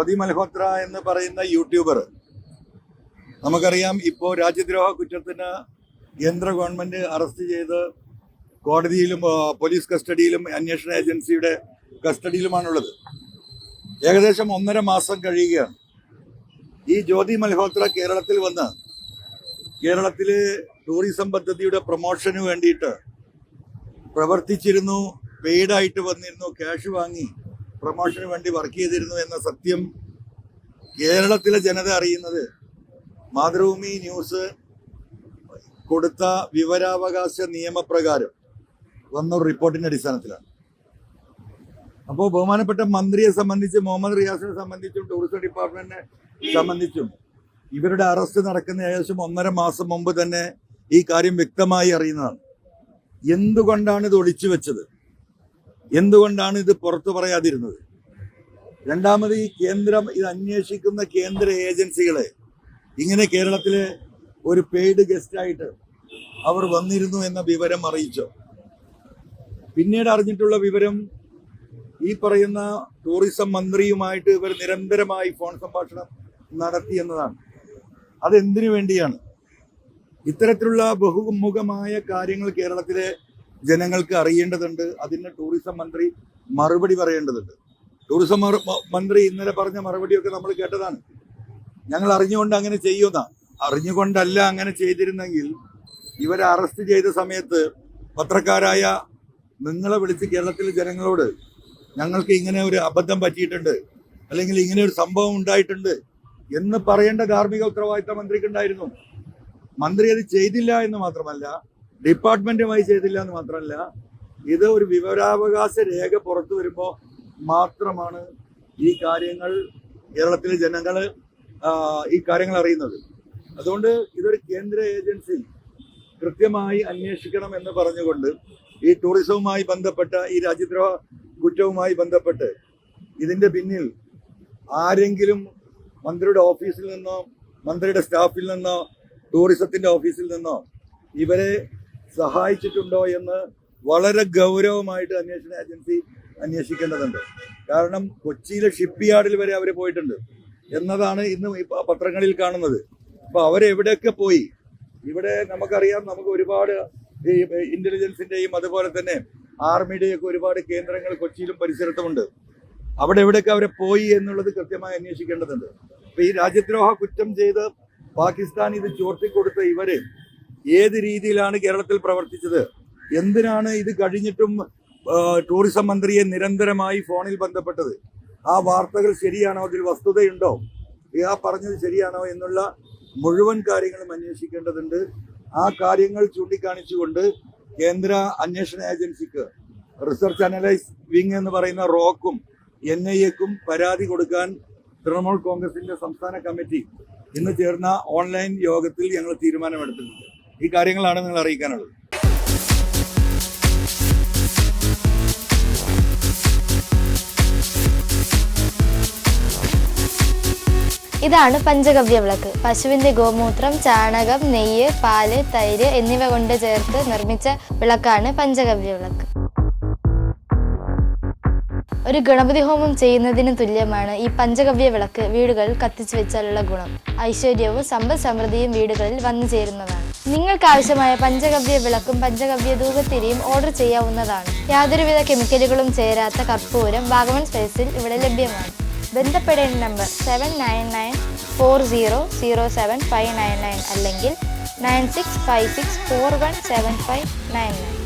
ജ്യോതി മൽഹോത്ര എന്ന് പറയുന്ന യൂട്യൂബർ. നമുക്കറിയാം ഇപ്പോൾ രാജ്യദ്രോഹ കുറ്റത്തിന് കേന്ദ്ര ഗവൺമെന്റ് അറസ്റ്റ് ചെയ്ത് കോടതിയിലും പോലീസ് കസ്റ്റഡിയിലും അന്വേഷണ ഏജൻസിയുടെ കസ്റ്റഡിയിലുമാണുള്ളത്. ഏകദേശം ഒന്നര മാസം കഴിയുകയാണ്. ഈ ജ്യോതി മൽഹോത്ര കേരളത്തിൽ വന്ന് കേരളത്തിലെ ടൂറിസം പദ്ധതിയുടെ പ്രൊമോഷന് വേണ്ടിയിട്ട് പ്രവർത്തിച്ചിരുന്നു പെയ്ഡായിട്ട് വന്നിരുന്നു ക്യാഷ് വാങ്ങി. പ്രൊമോഷന് വേണ്ടി വർക്ക് ചെയ്തിരുന്നു എന്ന സത്യം കേരളത്തിലെ ജനത അറിയുന്നത് മാതൃഭൂമി ന്യൂസ് കൊടുത്ത വിവരാവകാശ നിയമപ്രകാരം വന്ന റിപ്പോർട്ടിന്റെ അടിസ്ഥാനത്തിലാണ്. അപ്പോൾ ബഹുമാനപ്പെട്ട മന്ത്രിയെ സംബന്ധിച്ച് മുഹമ്മദ് റിയാസിനെ സംബന്ധിച്ചും ടൂറിസം ഡിപ്പാർട്ട്മെന്റിനെ സംബന്ധിച്ചും ഇവരുടെ അറസ്റ്റ് നടക്കുന്ന ഏകദേശം ഒന്നര മാസം മുമ്പ് തന്നെ ഈ കാര്യം വ്യക്തമായി അറിയുന്നതാണ്. എന്തുകൊണ്ടാണ് ഇത് ഒളിച്ചു വെച്ചത്? എന്തുകൊണ്ടാണ് ഇത് പുറത്തു പറയാതിരുന്നത്? രണ്ടാമത് ഈ കേന്ദ്രം ഇത് അന്വേഷിക്കുന്ന കേന്ദ്ര ഏജൻസികളെ ഇങ്ങനെ കേരളത്തിലെ ഒരു പെയ്ഡ് ഗസ്റ്റായിട്ട് അവർ വന്നിരുന്നു എന്ന വിവരം അറിയിച്ചോ? പിന്നീട് അറിഞ്ഞിട്ടുള്ള വിവരം ഈ പറയുന്ന ടൂറിസം മന്ത്രിയുമായിട്ട് ഇവർ നിരന്തരമായി ഫോൺ സംഭാഷണം നടത്തി എന്നതാണ്. അതെന്തിനു വേണ്ടിയാണ്? ഇത്തരത്തിലുള്ള ബഹുമുഖമായ കാര്യങ്ങൾ കേരളത്തിലെ ജനങ്ങൾക്ക് അറിയേണ്ടതുണ്ട്. അതിന് ടൂറിസം മന്ത്രി മറുപടി പറയേണ്ടതുണ്ട്. ടൂറിസം മന്ത്രി ഇന്നലെ പറഞ്ഞ മറുപടിയൊക്കെ നമ്മൾ കേട്ടതാണ്. ഞങ്ങൾ അറിഞ്ഞുകൊണ്ട് അങ്ങനെ ചെയ്യുന്ന അറിഞ്ഞുകൊണ്ടല്ല അങ്ങനെ ചെയ്തിരുന്നെങ്കിൽ ഇവരെ അറസ്റ്റ് ചെയ്ത സമയത്ത് പത്രക്കാരായ നിങ്ങളെ വിളിച്ച് കേരളത്തിലെ ജനങ്ങളോട് ഞങ്ങൾക്ക് ഇങ്ങനെ ഒരു അബദ്ധം പറ്റിയിട്ടുണ്ട് അല്ലെങ്കിൽ ഇങ്ങനെ ഒരു സംഭവം ഉണ്ടായിട്ടുണ്ട് എന്ന് പറയേണ്ട ധാർമ്മിക ഉത്തരവാദിത്ത മന്ത്രിക്കുണ്ടായിരുന്നു മന്ത്രി അത് ചെയ്തില്ല എന്ന് മാത്രമല്ല ഡിപ്പാർട്ട്മെന്റുമായി ചെയ്തില്ല എന്ന് മാത്രമല്ല ഇത് ഒരു വിവരാവകാശ രേഖ പുറത്തു വരുമ്പോൾ മാത്രമാണ് ഈ കാര്യങ്ങൾ കേരളത്തിലെ ജനങ്ങൾ ഈ കാര്യങ്ങൾ അറിയുന്നത്. അതുകൊണ്ട് ഇതൊരു കേന്ദ്ര ഏജൻസി കൃത്യമായി അന്വേഷിക്കണം എന്ന് പറഞ്ഞുകൊണ്ട് ഈ ടൂറിസവുമായി ബന്ധപ്പെട്ട ഈ രാജ്യദ്രോഹ കുറ്റവുമായി ബന്ധപ്പെട്ട് ഇതിന്റെ പിന്നിൽ ആരെങ്കിലും മന്ത്രിയുടെ ഓഫീസിൽ നിന്നോ മന്ത്രിയുടെ സ്റ്റാഫിൽ നിന്നോ ടൂറിസത്തിന്റെ ഓഫീസിൽ നിന്നോ ഇവരെ സഹായിച്ചിട്ടുണ്ടോ എന്ന് വളരെ ഗൗരവമായിട്ട് അന്വേഷണ ഏജൻസി അന്വേഷിക്കേണ്ടതുണ്ട്. കാരണം കൊച്ചിയിലെ ഷിപ്പ് യാർഡിൽ വരെ അവർ പോയിട്ടുണ്ട്. എന്നതാണ് ഇന്ന് പത്രങ്ങളിൽ കാണുന്നത്. അപ്പോൾ അവരെവിടെയൊക്കെ പോയി? ഇവിടെ നമുക്കറിയാം നമുക്ക് ഒരുപാട് ഈ ഇന്റലിജൻസിന്റെയും അതുപോലെ തന്നെ ആർമിയുടെയും ഒക്കെ ഒരുപാട് കേന്ദ്രങ്ങൾ കൊച്ചിയിലും പരിസരത്തുമുണ്ട്. അവിടെ എവിടെയൊക്കെ അവരെ പോയി എന്നുള്ളത് കൃത്യമായി അന്വേഷിക്കേണ്ടതുണ്ട്. അപ്പോൾ ഈ രാജ്യദ്രോഹ കുറ്റം ചെയ്ത് പാകിസ്ഥാൻ ഇത് ചോർത്തിക്കൊടുത്ത ഇവർ ഏത് രീതിയിലാണ് കേരളത്തിൽ പ്രവർത്തിച്ചത്? എന്തിനാണ് ഇത് കഴിഞ്ഞിട്ടും ടൂറിസം മന്ത്രിയെ നിരന്തരമായി ഫോണിൽ ബന്ധപ്പെട്ടത്? ആ വാർത്തകൾ ശരിയാണോ? അതിൽ വസ്തുതയുണ്ടോ? ആ പറഞ്ഞത് ശരിയാണോ എന്നുള്ള മുഴുവൻ കാര്യങ്ങളും അന്വേഷിക്കേണ്ടതുണ്ട്. ആ കാര്യങ്ങൾ ചൂണ്ടിക്കാണിച്ചുകൊണ്ട് കേന്ദ്ര അന്വേഷണ ഏജൻസിക്ക് റിസർച്ച് അനലൈസ് വിങ് എന്ന് പറയുന്ന റോക്കും എൻ ഐ എക്കും പരാതി കൊടുക്കാൻ തൃണമൂൽ കോൺഗ്രസിന്റെ സംസ്ഥാന കമ്മിറ്റി ഇന്ന് ചേർന്ന ഓൺലൈൻ യോഗത്തിൽ ഞങ്ങൾ തീരുമാനമെടുത്തിട്ടുണ്ട്. ഈ കാര്യങ്ങളാണ് നിങ്ങൾ അറിയിക്കാനുള്ളത്. ഇതാണ് പഞ്ചഗവ്യ വിളക്ക്. പശുവിന്റെ ഗോമൂത്രം ചാണകം നെയ്യ് പാൽ തൈര് എന്നിവ കൊണ്ട് ചേർത്ത് നിർമ്മിച്ച വിളക്കാണ് പഞ്ചഗവ്യ വിളക്ക്. ഒരു ഗണപതി ഹോമം ചെയ്യുന്നതിന് തുല്യമാണ് ഈ പഞ്ചഗവ്യ വിളക്ക് വീടുകളിൽ കത്തിച്ചു വെച്ചാലുള്ള ഗുണം. ഐശ്വര്യവും സമ്പദ് സമൃദ്ധിയും വീടുകളിൽ വന്നു ചേരുന്നതാണ്. നിങ്ങൾക്ക് ആവശ്യമായ പഞ്ചഗവ്യ വിളക്കും പഞ്ചഗവ്യ ധൂപത്തിരിയും ഓർഡർ ചെയ്യാവുന്നതാണ്. യാതൊരുവിധ കെമിക്കലുകളും ചേരാത്ത കർപ്പൂരം വാഗമൺ സ്പേസിൽ ഇവിടെ ലഭ്യമാണ്. ബന്ധപ്പെടേണ്ട number seven nine nine four zero zero seven five nine nine അല്ലെങ്കിൽ nine six five six four one seven five nine nine.